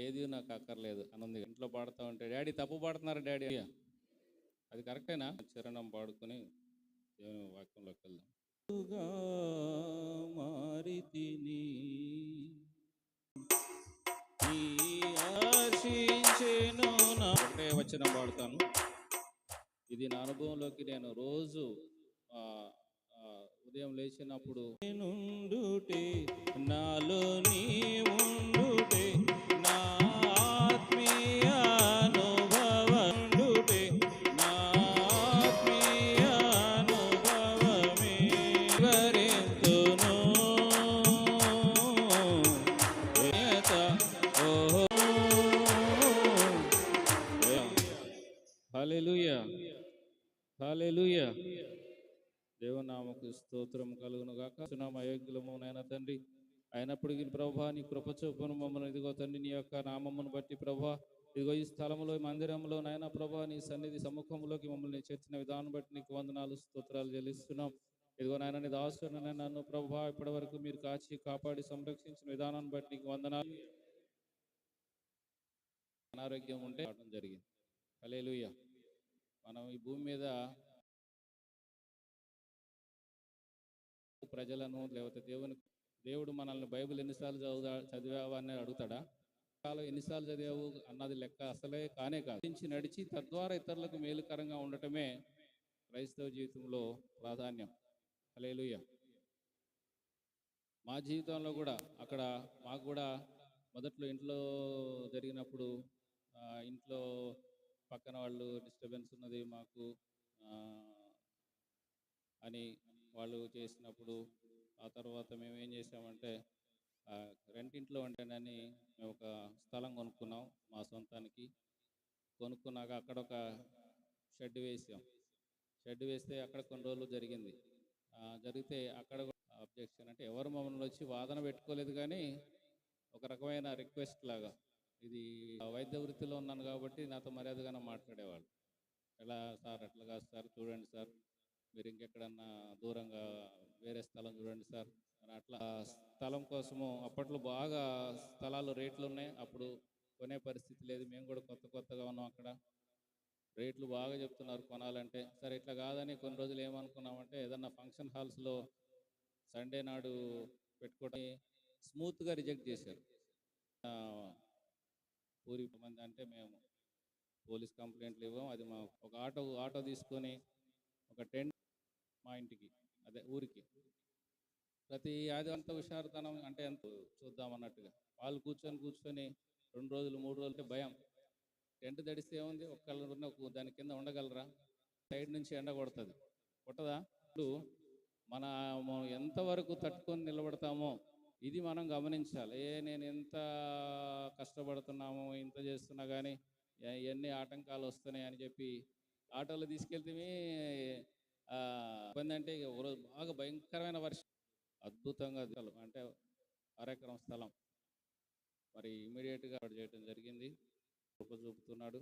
ఏది నాకు అక్కర్లేదు అని ఉంది ఇంట్లో పాడుతూ ఉంటే డాడీ తప్పు పాడుతున్నారు డాడీ? అది కరెక్టేనా? చరణం పాడుకొని దేవుని వాక్యంలోకి వెళ్దాం. మారి తిని ఒకటే వచ్చిన పాడుతాను. ఇది నా అనుభవంలోకి నేను రోజు ఉదయం లేచినప్పుడు నుండుటే హల్లెలూయా. హల్లెలూయా. దేవనామకు స్తోత్రం కలుగును గాక సునామ అయోగ్యులము నాయన తండ్రి. అయినప్పటికీ ప్రభా నీ కృప మమ్మల్ని ఇదిగో తండ్రి నీ యొక్క నామమును బట్టి ప్రభా ఇదిగో ఈ స్థలములో మందిరంలో నాయన ప్రభా నీ సన్నిధి సముఖంలోకి మమ్మల్ని చేర్చిన విధానం బట్టి నీకు వందనాలు స్తోత్రాలు చెల్లిస్తున్నాం. ఇదిగో నాయన నీ దాసుని నన్ను ప్రభా ఇప్పటి వరకు మీరు కాచి కాపాడి సంరక్షించిన విధానాన్ని బట్టి నీకు వందనాలు. అనారోగ్యం ఉంటే జరిగింది. అలేలుయ్యా మనం ఈ భూమి మీద ప్రజలను లేకపోతే దేవుని దేవుడు మనల్ని బైబిల్ ఎన్నిసార్లు చదువుదా చదివావా అని అడుగుతాడా? కాలం ఎన్నిసార్లు చదివావు అన్నది లెక్క అసలే కానే కాదు. నుంచి నడిచి తద్వారా ఇతరులకు మేలుకరంగా ఉండటమే క్రైస్తవ జీవితంలో ప్రాధాన్యం. హల్లెలూయా. మా జీవితంలో కూడా అక్కడ మాకు కూడా మొదట్లో ఇంట్లో జరిగినప్పుడు ఇంట్లో పక్కన వాళ్ళు డిస్టర్బెన్స్ ఉన్నది మాకు అని వాళ్ళు చేసినప్పుడు ఆ తర్వాత మేము ఏం చేసామంటే రెంటింట్లో ఉంటేనని మేము ఒక స్థలం కొనుక్కున్నాం మా సొంతానికి. కొనుక్కున్నాక అక్కడ ఒక షెడ్ వేసాం. షెడ్ వేస్తే అక్కడ కొన్ని రోజులు జరిగింది. జరిగితే అక్కడ అబ్జెక్షన్ అంటే ఎవరు మమ్మల్ని వచ్చి వాదన పెట్టుకోలేదు కానీ ఒక రకమైన రిక్వెస్ట్ లాగా. ఇది వైద్య వృత్తిలో ఉన్నాను కాబట్టి నాతో మర్యాదగానే మాట్లాడేవాళ్ళు. ఎలా సార్ అట్లా కాదు సార్ చూడండి సార్ మీరు ఇంకెక్కడన్నా దూరంగా వేరే స్థలం చూడండి సార్. అని అట్లా స్థలం కోసము అప్పట్లో బాగా స్థలాలు రేట్లు ఉన్నాయి. అప్పుడు కొనే పరిస్థితి లేదు. మేము కూడా కొత్త కొత్తగా ఉన్నాం అక్కడ. రేట్లు బాగా చెప్తున్నారు కొనాలంటే. సరే ఇట్లా కాదని కొన్ని రోజులు ఏమనుకున్నామంటే ఏదన్నా ఫంక్షన్ హాల్స్లో సండే నాడు పెట్టుకోవడం స్మూత్గా రిజెక్ట్ చేశారు. ఊరికి మంది అంటే మేము పోలీస్ కంప్లైంట్లు ఇవ్వం. అది మా ఒక ఆటో ఆటో తీసుకొని ఒక టెంట్ మా ఇంటికి అదే ఊరికి. ప్రతి ఆదివంత హుషారుతనం అంటే ఎంత చూద్దాం అన్నట్టుగా వాళ్ళు కూర్చొని కూర్చొని రెండు రోజులు మూడు రోజులు అంటే భయం. టెంట్ తడిస్తే ఏముంది? ఒక్కళ్ళు దాని కింద ఉండగలరా? సైడ్ నుంచి ఎండ కొడుతుంది. కొట్టదా? ఇప్పుడు మన ఎంతవరకు తట్టుకొని నిలబడతామో ఇది మనం గమనించాలి. ఏ నేను ఎంత కష్టపడుతున్నాము ఇంత చేస్తున్నా కానీ ఎన్ని ఆటంకాలు వస్తున్నాయి అని చెప్పి ఆటోలో తీసుకెళ్తే ఇబ్బంది అంటే ఒకరోజు బాగా భయంకరమైన వర్షం. అద్భుతంగా అంటే అరెకరం స్థలం. మరి ఇమీడియట్గా చేయడం జరిగింది. చూపుతున్నాడు.